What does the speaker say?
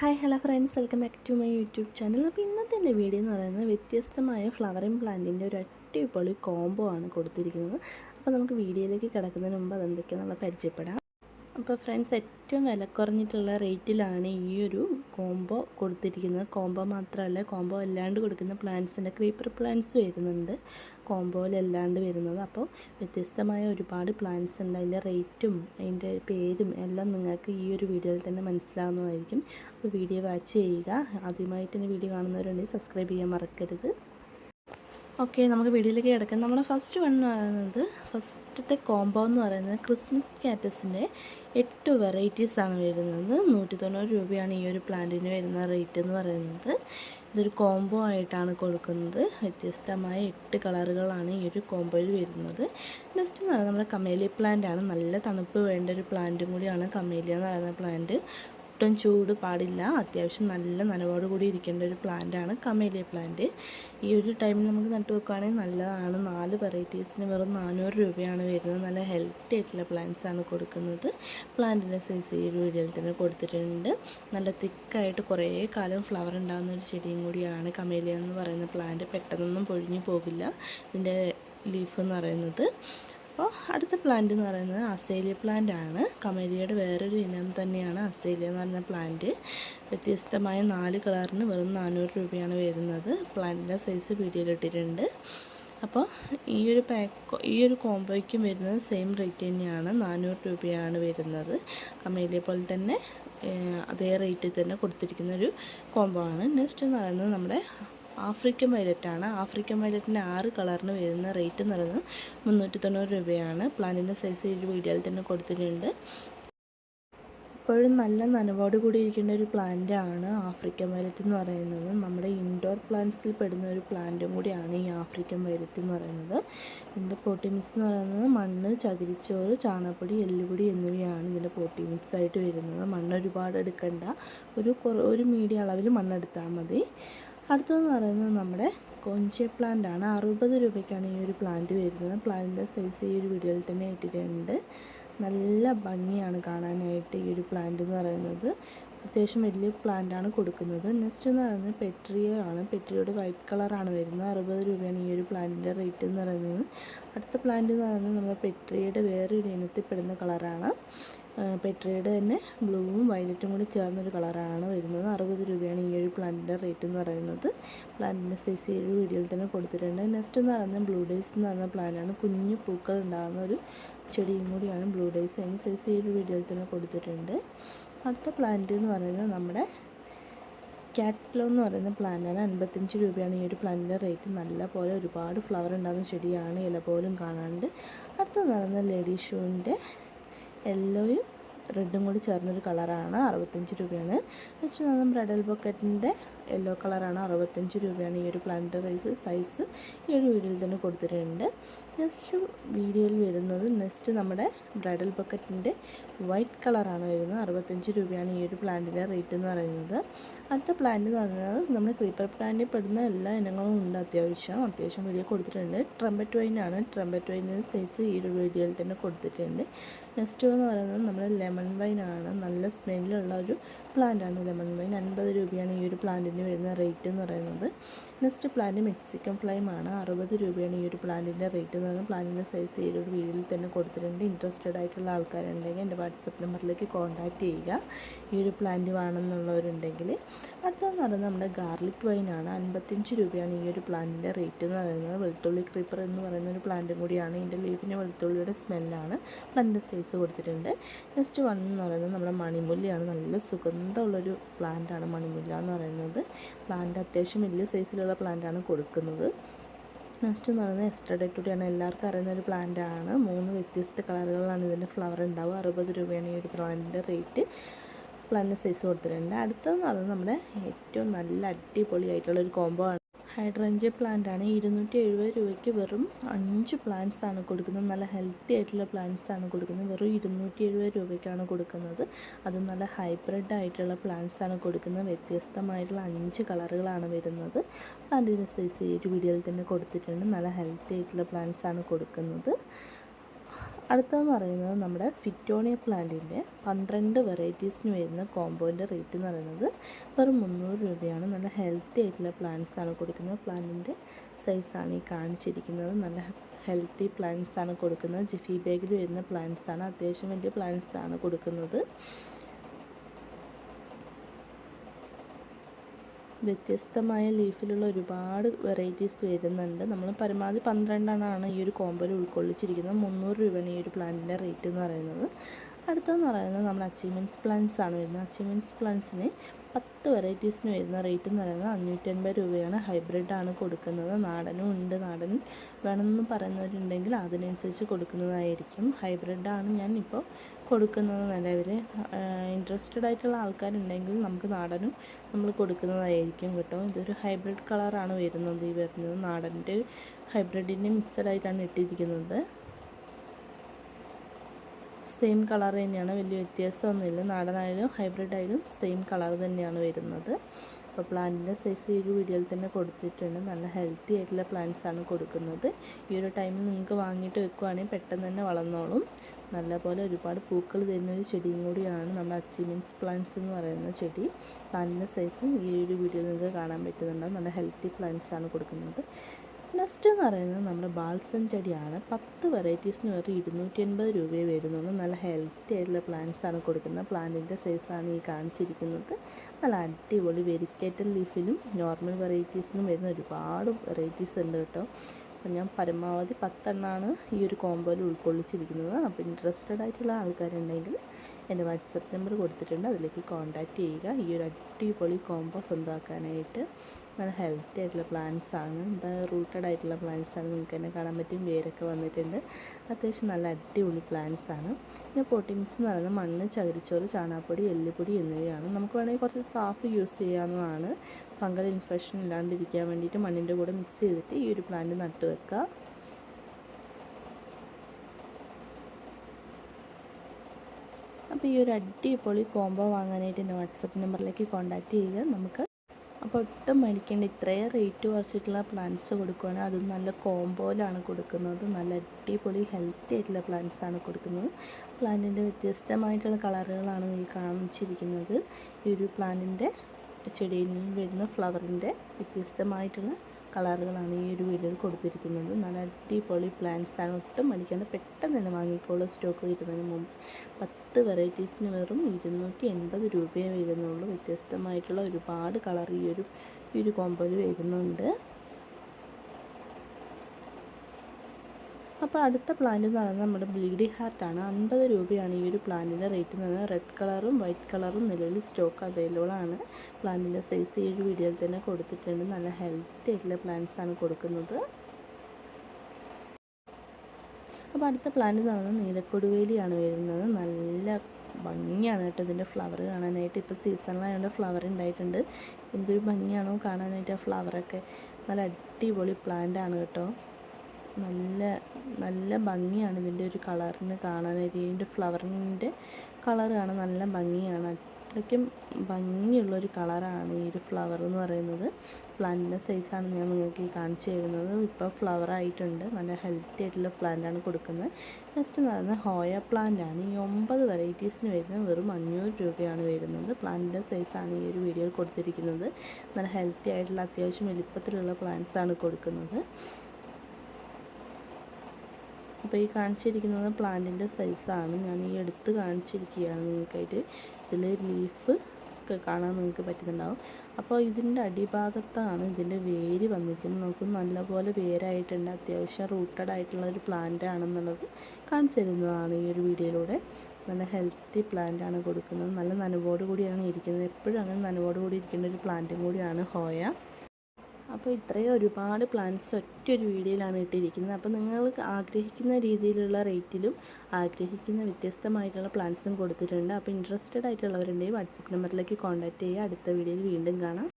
Hi hello friends welcome back to my YouTube channel അപ്പോൾ ഇന്നത്തെ എന്റെ വീഡിയോ എന്ന് പറയുന്നത് വ്യത്യസ്തമായ ഫ്ലവറിംഗ് പ്ലാന്റിന്റെ ഒരു അടിപൊളി കോംബോ ആണ് കൊടുത്തിരിക്കുന്നത്. അപ്പോൾ നമുക്ക് വീഡിയോയിലേക്ക് കിടക്കുന്നതിന് മുമ്പ് അതെന്തൊക്കെയാണെന്നുള്ള പരിചയപ്പെടാം. അപ്പോൾ ഫ്രണ്ട്സ് ഏറ്റവും വില കുറഞ്ഞിട്ടുള്ള റേറ്റിലാണ് ഈ ഒരു കോംബോ കൊടുത്തിരിക്കുന്നത്. കോംബോ മാത്രമല്ല കോംബോ അല്ലാണ്ട് കൊടുക്കുന്ന പ്ലാന്റ്സിന്റെ ക്രീപ്പർ പ്ലാന്റ്സ് വരുന്നുണ്ട്. കോംബോയിലല്ലാണ്ട് വരുന്നത്. അപ്പോൾ വ്യത്യസ്തമായ ഒരുപാട് പ്ലാന്റ്സ് ഉണ്ട്. അതിന്റെ റേറ്റും അതിന്റെ പേരും എല്ലാം നിങ്ങൾക്ക് ഈ ഒരു വീഡിയോയിൽ തന്നെ മനസ്സിലാവുന്നതായിരിക്കും. അപ്പോൾ വീഡിയോ വാച്ച് ചെയ്യുക. ആദ്യമായിട്ട് തന്നെ വീഡിയോ കാണുന്നവരുണ്ടെങ്കിൽ സബ്സ്ക്രൈബ് ചെയ്യാൻ മറക്കരുത്. ഓക്കെ നമുക്ക് വീഡിയോയിലേക്ക് കിടക്കാം. നമ്മുടെ ഫസ്റ്റ് വൺ എന്ന് പറയുന്നത് ഫസ്റ്റത്തെ കോംബോ എന്ന് പറയുന്നത് ക്രിസ്മസ് കാറ്റസിന്റെ എട്ട് വെറൈറ്റീസ് ആണ് വരുന്നത്. നൂറ്റി തൊണ്ണൂറ് രൂപയാണ് ഈ ഒരു പ്ലാന്റിന് വരുന്ന റേറ്റ് എന്ന് പറയുന്നത്. ഇതൊരു കോംബോ ആയിട്ടാണ് കൊടുക്കുന്നത്. വ്യത്യസ്തമായ എട്ട് കളറുകളാണ് ഈ ഒരു കോംബോയിൽ വരുന്നത്. നെക്സ്റ്റ് എന്ന് പറയുന്നത് നമ്മുടെ കമേലി പ്ലാന്റ് ആണ്. നല്ല തണുപ്പ് വേണ്ട ഒരു പ്ലാന്റും കൂടിയാണ് കമേലി എന്ന് പറയുന്ന പ്ലാന്റ് ഒട്ടും ചൂട് പാടില്ല. അത്യാവശ്യം നല്ല നനവോട് കൂടി ഇരിക്കേണ്ട ഒരു പ്ലാന്റാണ് കമേലിയ പ്ലാന്റ് ഈ ഒരു ടൈമിൽ നമുക്ക് നട്ടു വെക്കുകയാണെങ്കിൽ നല്ലതാണ്. നാല് വെറൈറ്റീസിന് വെറും നാനൂറ് രൂപയാണ് വരുന്നത്. നല്ല ഹെൽത്തി ആയിട്ടുള്ള പ്ലാന്റ്സ് ആണ് കൊടുക്കുന്നത്. പ്ലാന്റിന്റെ സൈസ് ഈ ഒരു വീഡിയോയിൽ തന്നെ കൊടുത്തിട്ടുണ്ട്. നല്ല തിക്കായിട്ട് കുറേ കാലം ഫ്ലവർ ഉണ്ടാകുന്ന ഒരു ചെടിയും കൂടിയാണ് കമേലിയ എന്ന് പറയുന്ന പ്ലാന്റ് പെട്ടെന്നൊന്നും പൊഴിഞ്ഞു പോകില്ല. ഇതിന്റെ ലീഫ് എന്ന് പറയുന്നത്. അപ്പോൾ അടുത്ത പ്ലാന്റ് എന്ന് പറയുന്നത് അസേലിയ പ്ലാന്റ് ആണ്. കമേലിയയുടെ വേറൊരു ഇനം തന്നെയാണ് അസേലിയ എന്ന് പറഞ്ഞ പ്ലാന്റ് വ്യത്യസ്തമായ നാല് കളറിന് വെറും നാനൂറ് രൂപയാണ് വരുന്നത്. പ്ലാന്റിന്റെ സൈസ് വീഡിയോയിലിട്ടിട്ടുണ്ട് അപ്പോൾ ഈ ഒരു പാക്ക് ഈ ഒരു കോംബോയ്ക്കും വരുന്നത് സെയിം റേറ്റ് തന്നെയാണ്. നാനൂറ് രൂപയാണ് വരുന്നത്. കമേലിയ പോലെ തന്നെ അതേ റേറ്റിൽ തന്നെ കൊടുത്തിരിക്കുന്ന ഒരു കോംബോ ആണ്. നെക്സ്റ്റ് എന്ന് പറയുന്നത് നമ്മുടെ ആഫ്രിക്കൻ വയലറ്റാണ് ആഫ്രിക്കൻ വയലറ്റിന്റെ ആറ് കളറിന് വരുന്ന റേറ്റ് എന്ന് പറയുന്നത് മുന്നൂറ്റി തൊണ്ണൂറ് രൂപയാണ്. പ്ലാന്റിന്റെ സൈസ് ഈ വീഡിയോയിൽ തന്നെ കൊടുത്തിട്ടുണ്ട്. ഇപ്പോഴും നല്ല നനവോട് കൂടി ഇരിക്കേണ്ട ഒരു പ്ലാന്റ് ആണ് ആഫ്രിക്കൻ വയലറ്റ് എന്ന് പറയുന്നത്. നമ്മുടെ ഇൻഡോർ പ്ലാന്റ്സിൽ പെടുന്ന ഒരു പ്ലാന്റും കൂടിയാണ് ഈ ആഫ്രിക്കൻ വയലറ്റ് എന്ന് പറയുന്നത്. ഇതിന്റെ പോട്ടി മിക്സ് എന്ന് പറയുന്നത് മണ്ണ് ചകിരിച്ചോറ് ചാണകപ്പൊടി എല്ലുപൊടി എന്നിവയാണ് ഇതിന്റെ പോട്ടി മിക്സ് ആയിട്ട് വരുന്നത്. മണ്ണ് ഒരുപാട് എടുക്കണ്ട. ഒരു ഒരു മീഡിയം അളവിൽ മണ്ണെടുത്താൽ മതി. അടുത്തതെന്ന് പറയുന്നത് നമ്മുടെ കൊഞ്ചെ പ്ലാന്റ് ആണ്. അറുപത് രൂപയ്ക്കാണ് ഈ ഒരു പ്ലാന്റ് വരുന്നത്. പ്ലാന്റിന്റെ സൈസ് ഈ ഒരു വീഡിയോയിൽ തന്നെ ഇട്ടിട്ടുണ്ട്. നല്ല ഭംഗിയാണ് കാണാനായിട്ട് ഈ ഒരു പ്ലാന്റ് എന്ന് പറയുന്നത്. അത്യാവശ്യം വലിയ പ്ലാന്റ് ആണ് കൊടുക്കുന്നത്. നെക്സ്റ്റ് എന്ന് പറയുന്നത് പെട്രിയ ആണ്. പെട്രിയുടെ വൈറ്റ് കളറാണ് വരുന്നത്. അറുപത് രൂപയാണ് ഈ ഒരു പ്ലാന്റിന്റെ റേറ്റ് എന്ന് പറയുന്നത്. അടുത്ത പ്ലാന്റ് എന്ന് പറയുന്നത് നമ്മുടെ പെട്രിയയുടെ വേറൊരു ഇനത്തിൽപ്പെടുന്ന കളറാണ് പെട്രിയുടെ തന്നെ ബ്ലൂവും വയലറ്റും കൂടി ചേർന്നൊരു കളറാണ് വരുന്നത്. അറുപത് രൂപയാണ് ഈ ഒരു പ്ലാന്റിന്റെ റേറ്റ് എന്ന് പറയുന്നത്. പ്ലാന്റിന്റെ സൈസ് ഒരു വീഡിയോയിൽ തന്നെ കൊടുത്തിട്ടുണ്ട്. നെക്സ്റ്റ് എന്ന് പറയുന്നത് ബ്ലൂ ഡേയ്സ് എന്ന് പറയുന്ന പ്ലാന്റാണ് കുഞ്ഞു പൂക്കൾ ഉണ്ടാകുന്ന ഒരു ചെടിയും കൂടിയാണ് ബ്ലൂ ഡേയ്സ് അതിന് സൈസ് ഒരു വീഡിയോയിൽ തന്നെ കൊടുത്തിട്ടുണ്ട്. അടുത്ത പ്ലാന്റ് എന്ന് പറയുന്നത് നമ്മുടെ കാറ്റ്ലോ എന്ന് പറയുന്ന പ്ലാന്റാണ് അൻപത്തഞ്ച് രൂപയാണ് ഈ ഒരു പ്ലാന്റിന്റെ റേറ്റ് നല്ല പോലെ ഒരുപാട് ഫ്ലവർ ഉണ്ടാകുന്ന ചെടിയാണ് ഇല പോലും കാണാണ്ട്. അടുത്തത് നടന്ന ലേഡി ഷൂവിന്റെ യെല്ലോയും റെഡും കൂടി ചേർന്നൊരു കളറാണ് അറുപത്തഞ്ച് രൂപയാണ്. നെക്സ്റ്റ് നമ്മൾ ബ്രൈഡൽ ബൊക്കറ്റിന്റെ യെല്ലോ കളറാണ് അറുപത്തഞ്ച് രൂപയാണ് ഈ ഒരു പ്ലാന്റ് റൈസ് സൈസ് ഈ ഒരു വീഡിയോയിൽ തന്നെ കൊടുത്തിട്ടുണ്ട്. നെക്സ്റ്റ് വീഡിയോയിൽ വരുന്നത് നെക്സ്റ്റ് നമ്മുടെ ബ്രൈഡൽ ബക്കറ്റിന്റെ വൈറ്റ് കളറാണ് വരുന്നത്. അറുപത്തഞ്ച് രൂപയാണ് ഈ ഒരു പ്ലാന്റിന്റെ റേറ്റ് എന്ന് പറയുന്നത്. അടുത്ത പ്ലാന്റ് എന്ന് പറയുന്നത് നമ്മുടെ ക്രീപ്പർ പ്ലാന്റിൽ പെടുന്ന എല്ലാ ഇനങ്ങളും ഉണ്ട് അത്യാവശ്യം. അത്യാവശ്യം വലിയ കൊടുത്തിട്ടുണ്ട്. ട്രംപറ്റ് വൈനാണ് ട്രംപറ്റ് വൈനിന്റെ സൈസ് ഈ ഒരു വീഡിയോയിൽ തന്നെ കൊടുത്തിട്ടുണ്ട്. നെക്സ്റ്റ് എന്ന് പറയുന്നത് നമ്മുടെ ലെമൺ വൈനാണ് നല്ല സ്മെല്ലുള്ള ഒരു പ്ലാന്റാണ് ലെമൺ വൈൻ അൻപത് രൂപയാണ് ഈ ഒരു പ്ലാന്റിന് വരുന്ന റേറ്റ് എന്ന് പറയുന്നത്. നെക്സ്റ്റ് പ്ലാന്റ് മെക്സിക്കൻ ഫ്ലൈം ആണ്. അറുപത് രൂപയാണ് ഈ ഒരു പ്ലാന്റിന്റെ റേറ്റ് എന്ന് പറയുന്നത്. പ്ലാന്റിന്റെ സൈസ് ഈ ഒരു വീഡിയോയിൽ തന്നെ കൊടുത്തിട്ടുണ്ട്. ഇൻട്രസ്റ്റഡ് ആയിട്ടുള്ള ആൾക്കാരുണ്ടെങ്കിൽ എന്റെ വാട്സപ്പ് നമ്പറിലേക്ക് കോൺടാക്റ്റ് ചെയ്യുക. ഈ ഒരു പ്ലാന്റ് വേണമെന്നുള്ളവരുണ്ടെങ്കിൽ. അടുത്തതെന്ന് പറയുന്നത് നമ്മുടെ ഗാർലിക് വൈൻ ആണ്. അൻപത്തഞ്ച് രൂപയാണ് ഈ ഒരു പ്ലാന്റിന്റെ റേറ്റ് എന്ന് പറയുന്നത്. വെളുത്തുള്ളി ക്രീപ്പർ എന്ന് പറയുന്ന ഒരു പ്ലാന്റും കൂടിയാണ്. ഇതിന്റെ ലീഫിന് വെളുത്തുള്ളിയുടെ സ്മെല്ലാണ് പ്ലാന്റിന്റെ സൈസ് കൊടുത്തിട്ടുണ്ട്. നെക്സ്റ്റ് വൺ എന്ന് പറയുന്നത് നമ്മുടെ മണിമുല്ലയാണ് നല്ല സുഗന്ധമുള്ളൊരു പ്ലാന്റാണ് മണിമുല്ല എന്ന് പറയുന്നത്. പ്ലാന്റ് അത്യാവശ്യം വലിയ സൈസിലുള്ള പ്ലാന്റാണ് കൊടുക്കുന്നത്. നെക്സ്റ്റ് എന്ന് പറയുന്നത് കൂടിയാണ്. എല്ലാവർക്കും അറിയുന്ന ഒരു പ്ലാന്റാണ് മൂന്ന് വ്യത്യസ്ത കളറുകളിലാണ് ഇതിന്റെ ഫ്ലവർ ഉണ്ടാവുക. അറുപത് രൂപയാണ് ഈ ഒരു പ്ലാന്റിന്റെ റേറ്റ് പ്ലാന്റ് സൈസ് കൊടുത്തിട്ടുണ്ട്. അടുത്തതെന്ന് പറയുന്നത് നമ്മുടെ ഏറ്റവും നല്ല അടിപൊളിയായിട്ടുള്ള ഒരു കോംബോ ആണ്. ഹൈഡ്രഞ്ച് പ്ലാന്റ് ആണ് ഇരുന്നൂറ്റി എഴുപത് രൂപയ്ക്ക് വെറും അഞ്ച് പ്ലാന്റ്സ് ആണ് കൊടുക്കുന്നത്. നല്ല ഹെൽത്തി ആയിട്ടുള്ള പ്ലാന്റ്സ് ആണ് കൊടുക്കുന്നത്. വെറും ഇരുന്നൂറ്റി എഴുപത് രൂപയ്ക്കാണ് കൊടുക്കുന്നത്. അത് നല്ല ഹൈബ്രിഡ് ആയിട്ടുള്ള പ്ലാന്റ്സ് ആണ് കൊടുക്കുന്നത്. വ്യത്യസ്തമായിട്ടുള്ള അഞ്ച് കളറുകളാണ് വരുന്നത്. പ്ലാന്റിന്റെ സൈസ് ഈ ഒരു വീഡിയോയിൽ തന്നെ കൊടുത്തിട്ടുണ്ട്. നല്ല ഹെൽത്തി ആയിട്ടുള്ള പ്ലാന്റ്സ് ആണ് കൊടുക്കുന്നത്. അടുത്തതെന്ന് പറയുന്നത് നമ്മുടെ ഫിറ്റോണിയ പ്ലാന്റിന്റെ പന്ത്രണ്ട് വെറൈറ്റീസിന് വരുന്ന കോമ്പോന്റെ റേറ്റ് എന്ന് പറയുന്നത് വെറും മുന്നൂറ് രൂപയാണ്. നല്ല ഹെൽത്തി ആയിട്ടുള്ള പ്ലാന്റ്സ് ആണ് കൊടുക്കുന്നത്. പ്ലാന്റിന്റെ സൈസാണ് ഈ കാണിച്ചിരിക്കുന്നത്. നല്ല ഹെൽത്തി പ്ലാന്റ്സ് ആണ് കൊടുക്കുന്നത്. ജിഫി ബാഗിൽ വരുന്ന പ്ലാന്റ്സ് ആണ്. അത്യാവശ്യം വലിയ പ്ലാന്റ്സ് ആണ് കൊടുക്കുന്നത്. വ്യത്യസ്തമായ ലീഫിലുള്ള ഒരുപാട് വെറൈറ്റീസ് വരുന്നുണ്ട്. നമ്മൾ പരമാവധി പന്ത്രണ്ടെണ്ണമാണ് ഈ ഒരു കോമ്പോയിൽ ഉൾക്കൊള്ളിച്ചിരിക്കുന്നത്. മുന്നൂറ് രൂപയാണ് ഈ ഒരു പ്ലാന്റിന്റെ റേറ്റ് എന്ന് പറയുന്നത്. അടുത്തതെന്ന് പറയുന്നത് നമ്മൾ അച്ചീവ്മെന്റ്സ് പ്ലാന്റ്സ് ആണ് വരുന്നത്. അച്ചീവ്മെന്റ്സ് പ്ലാന്റ്സിന് പത്ത് വെറൈറ്റീസിന് വരുന്ന റേറ്റ് എന്ന് പറയുന്നത് അഞ്ഞൂറ്റൻപത് രൂപയാണ്. ഹൈബ്രിഡ് ആണ് കൊടുക്കുന്നത്. നാടനും ഉണ്ട്. നാടൻ വേണമെന്ന് പറയുന്നവരുണ്ടെങ്കിൽ അതിനനുസരിച്ച് കൊടുക്കുന്നതായിരിക്കും. ഹൈബ്രിഡാണ് ഞാൻ ഇപ്പോൾ കൊടുക്കുന്നത് നിലവിൽ ഇൻട്രസ്റ്റഡ് ആയിട്ടുള്ള ആൾക്കാരുണ്ടെങ്കിൽ നമുക്ക് നാടനും നമ്മൾ കൊടുക്കുന്നതായിരിക്കും കേട്ടോ. ഇതൊരു ഹൈബ്രിഡ് കളറാണ് വരുന്നത് ഈ വരുന്നത്. നാടന്റെ ഹൈബ്രിഡിന്റെ മിക്സഡ് ആയിട്ടാണ് ഇട്ടിരിക്കുന്നത്. സെയിം കളർ തന്നെയാണ്. വലിയ വ്യത്യാസമൊന്നുമില്ല. നാടനായാലും ഹൈബ്രിഡ് ആയാലും സെയിം കളർ തന്നെയാണ് വരുന്നത്. അപ്പോൾ പ്ലാന്റിന്റെ സൈസ് ഈ ഒരു വീഡിയോയിൽ തന്നെ കൊടുത്തിട്ടുണ്ട്. നല്ല ഹെൽത്തി ആയിട്ടുള്ള പ്ലാന്റ്സ് ആണ് കൊടുക്കുന്നത്. ഈ ഒരു ടൈമിൽ നിങ്ങൾക്ക് വാങ്ങിയിട്ട് വെക്കുവാണെങ്കിൽ പെട്ടെന്ന് തന്നെ വളർന്നോളും. നല്ലപോലെ ഒരുപാട് പൂക്കൾ തരുന്ന ഒരു ചെടിയും കൂടിയാണ് നമ്മുടെ അച്ചീവ്മെന്റ്സ് പ്ലാന്റ്സ് എന്ന് പറയുന്ന ചെടി. പ്ലാന്റിന്റെ സൈസും ഈ ഒരു വീഡിയോയിൽ നിങ്ങൾക്ക് കാണാൻ പറ്റുന്നുണ്ടാവും നല്ല ഹെൽത്തി പ്ലാന്റ്സ് ആണ് കൊടുക്കുന്നത്. നെക്സ്റ്റ് എന്ന് പറയുന്നത് നമ്മുടെ ബാൽസം ചെടിയാണ്. പത്ത് വെറൈറ്റീസിന് വെറും ഇരുന്നൂറ്റി എൺപത് രൂപയെ വരുന്നുള്ളൂ. നല്ല ഹെൽത്തി ആയിട്ടുള്ള പ്ലാന്റ്സ് ആണ് കൊടുക്കുന്നത്. പ്ലാന്റിന്റെ സൈസാണ് ഈ കാണിച്ചിരിക്കുന്നത്. നല്ല അടിപൊളി വെരിക്കേറ്റഡ് ലീഫിനും നോർമൽ വെറൈറ്റീസിനും വരുന്ന ഒരുപാട് വെറൈറ്റീസ് ഉണ്ട് കേട്ടോ. അപ്പം ഞാൻ പരമാവധി പത്തെണ്ണമാണ് ഈ ഒരു കോമ്പോയിൽ ഉൾക്കൊള്ളിച്ചിരിക്കുന്നത്. അപ്പോൾ ഇൻട്രസ്റ്റഡ് ആയിട്ടുള്ള ആൾക്കാരുണ്ടെങ്കിൽ എന്റെ വാട്സപ്പ് നമ്പർ കൊടുത്തിട്ടുണ്ട്. അതിലേക്ക് കോൺടാക്റ്റ് ചെയ്യുക. ഈ ഒരു അടിപൊളി കോംബോ സ്വന്തമാക്കാനായിട്ട്. നല്ല ഹെൽത്തി ആയിട്ടുള്ള പ്ലാന്റ്സ് ആണ്. എന്താ റൂട്ടഡ് ആയിട്ടുള്ള പ്ലാന്റ്സ് ആണ് നിങ്ങൾക്ക് തന്നെ കാണാൻ പറ്റും. വേരൊക്കെ വന്നിട്ടുണ്ട്. അത്യാവശ്യം നല്ല അടിപൊളി പ്ലാന്റ്സ് ആണ്. പിന്നെ പോട്ടിങ്സ് എന്ന് പറയുന്നത് മണ്ണ് ചകിരിച്ചോറ് ചാണാപ്പൊടി എല്ലുപൊടി എന്നിവയാണ്. നമുക്ക് വേണമെങ്കിൽ കുറച്ച് സാഫ് യൂസ് ചെയ്യാവുന്നതാണ്. ഫംഗൽ ഇൻഫെക്ഷൻ ഇല്ലാണ്ടിരിക്കാൻ വേണ്ടിയിട്ട് മണ്ണിന്റെ കൂടെ മിക്സ് ചെയ്തിട്ട് ഈ ഒരു പ്ലാന്റ് നട്ട് വെക്കുക അപ്പോൾ ഈ ഒരു അടിപൊളി കോംബോ വാങ്ങാനായിട്ട് എന്റെ വാട്സപ്പ് നമ്പറിലേക്ക് കോൺടാക്റ്റ് ചെയ്യുക. നമുക്ക് അപ്പോൾ ഒട്ടും മേടിക്കേണ്ട ഇത്രയും റേറ്റ് കുറച്ചിട്ടുള്ള പ്ലാന്റ്സ് കൊടുക്കുകയാണ് അതും നല്ല കോംബോയിലാണ് കൊടുക്കുന്നത്. നല്ല അടിപൊളി ഹെൽത്തി ആയിട്ടുള്ള പ്ലാന്റ്സ് ആണ് കൊടുക്കുന്നത്. പ്ലാന്റിന്റെ വ്യത്യസ്തമായിട്ടുള്ള കളറുകളാണ് ഈ കാണിച്ചിരിക്കുന്നത്. ഈ ഒരു പ്ലാന്റിന്റെ ചെടിയിൽ വരുന്ന ഫ്ലവറിന്റെ വ്യത്യസ്തമായിട്ടുള്ള കളറുകളാണ് ഈ ഒരു വീഡിയോയിൽ കൊടുത്തിരിക്കുന്നത്. നല്ല അടിപൊളി പ്ലാന്റ്സ് ആണ്. ഒട്ടും മടിക്കാണ്ട് പെട്ടെന്ന് തന്നെ വാങ്ങിക്കോളൂ. സ്റ്റോക്ക് വരുന്നതിന് മുമ്പ്. പത്ത് വെറൈറ്റീസിന് വെറും ഇരുന്നൂറ്റി എൺപത് രൂപയേ വരുന്നുള്ളൂ. വ്യത്യസ്തമായിട്ടുള്ള ഒരുപാട് കളർ ഈ ഒരു ഈ ഒരു കോമ്പോയിൽ വരുന്നുണ്ട്. അപ്പോൾ അടുത്ത പ്ലാന്റ് എന്ന് പറയുന്നത് നമ്മുടെ ബ്ലീഡി ആണ്. അൻപത് രൂപയാണ് ഈ ഒരു പ്ലാന്റിന്റെ റേറ്റ് എന്ന് പറയുന്നത്. റെഡ് കളറും വൈറ്റ് കളറും നിലവിൽ സ്റ്റോക്ക് അവൈലബിൾ ആണ്. പ്ലാന്റിന്റെ സൈസ് ഈ ഒരു വീഡിയോയിൽ തന്നെ കൊടുത്തിട്ടുണ്ട്. നല്ല ഹെൽത്തി ആയിട്ടുള്ള പ്ലാന്റ്സ് ആണ് കൊടുക്കുന്നത്. അപ്പോൾ അടുത്ത പ്ലാന്റ് എന്ന് പറയുന്നത് നീലക്കൊടുവേലിയാണ് വരുന്നത്. നല്ല ഭംഗിയാണ് കേട്ടോ ഇതിന്റെ ഫ്ലവർ കാണാനായിട്ട്. ഇപ്പോൾ സീസണിലായതുകൊണ്ട് ഫ്ലവർ ഉണ്ടായിട്ടുണ്ട് എന്തൊരു ഭംഗിയാണോ കാണാനായിട്ട് ആ ഫ്ലവറൊക്കെ നല്ല അടിപൊളി പ്ലാന്റ് ആണ് കേട്ടോ. നല്ല നല്ല ഭംഗിയാണ് ഇതിന്റെ ഒരു കളറിന് കാണാനായിട്ട്. ഇതിന്റെ ഫ്ലവറിന്റെ കളർ കാണാൻ നല്ല ഭംഗിയാണ്. അത്രയ്ക്കും ഭംഗിയുള്ളൊരു കളറാണ് ഈ ഒരു ഫ്ലവർ എന്ന് പറയുന്നത്. പ്ലാന്റിന്റെ സൈസാണ് ഞാൻ നിങ്ങൾക്ക് ഈ കാണിച്ചു തരുന്നത്. ഇപ്പോൾ ഫ്ലവർ ആയിട്ടുണ്ട്. നല്ല ഹെൽത്തി ആയിട്ടുള്ള പ്ലാന്റാണ് കൊടുക്കുന്നത്. നെക്സ്റ്റ് എന്ന് പറയുന്നത് ഹോയ പ്ലാന്റ് ആണ്. ഈ ഒമ്പത് വെറൈറ്റീസിന് വരുന്നത് വെറും അഞ്ഞൂറ് രൂപയാണ് വരുന്നത്. പ്ലാന്റിന്റെ സൈസാണ് ഈ ഒരു വീഡിയോയിൽ കൊടുത്തിരിക്കുന്നത്. നല്ല ഹെൽത്തി ആയിട്ടുള്ള അത്യാവശ്യം വലിപ്പത്തിലുള്ള പ്ലാന്റ്സാണ് കൊടുക്കുന്നത്. അപ്പോൾ ഈ കാണിച്ചിരിക്കുന്നത് പ്ലാന്റിന്റെ സൈസാണ്. ഞാൻ ഈ എടുത്ത് കാണിച്ചിരിക്കുകയാണ് നിങ്ങൾക്കായിട്ട്. ഇതിൽ ലീഫ് കാണാൻ നിങ്ങൾക്ക് പറ്റുന്നുണ്ടാവും. അപ്പോൾ ഇതിന്റെ അടിഭാഗത്താണ് ഇതിന്റെ വേര് വന്നിരിക്കുന്നത്. നമുക്ക് നല്ലപോലെ വേരായിട്ടുണ്ട്. അത്യാവശ്യം റൂട്ടഡ് ആയിട്ടുള്ള ഒരു പ്ലാന്റ് ആണെന്നുള്ളത് കാണിച്ചു തരുന്നതാണ് ഈ ഒരു വീഡിയോയിലൂടെ. നല്ല ഹെൽത്തി പ്ലാന്റ് ആണ് കൊടുക്കുന്നത്. നല്ല നനവോട് കൂടിയാണ് ഇരിക്കുന്നത്. എപ്പോഴും അങ്ങനെ നനവോട് കൂടി ഇരിക്കുന്ന ഒരു പ്ലാന്റും കൂടിയാണ് ഹോയ. അപ്പോൾ ഇത്രയും ഒരുപാട് പ്ലാന്റ്സ് ഒറ്റ ഒരു വീഡിയോയിലാണ് ഇട്ടിരിക്കുന്നത്. അപ്പോൾ നിങ്ങൾ ആഗ്രഹിക്കുന്ന രീതിയിലുള്ള റേറ്റിലും ആഗ്രഹിക്കുന്ന വ്യത്യസ്തമായിട്ടുള്ള പ്ലാന്റ്സും കൊടുത്തിട്ടുണ്ട്. അപ്പോൾ ഇൻട്രസ്റ്റഡ് ആയിട്ടുള്ളവരുണ്ടെങ്കിൽ വാട്സപ്പ് നമ്പറിലേക്ക് കോൺടാക്റ്റ് ചെയ്യുക. അടുത്ത വീഡിയോയിൽ വീണ്ടും കാണാം.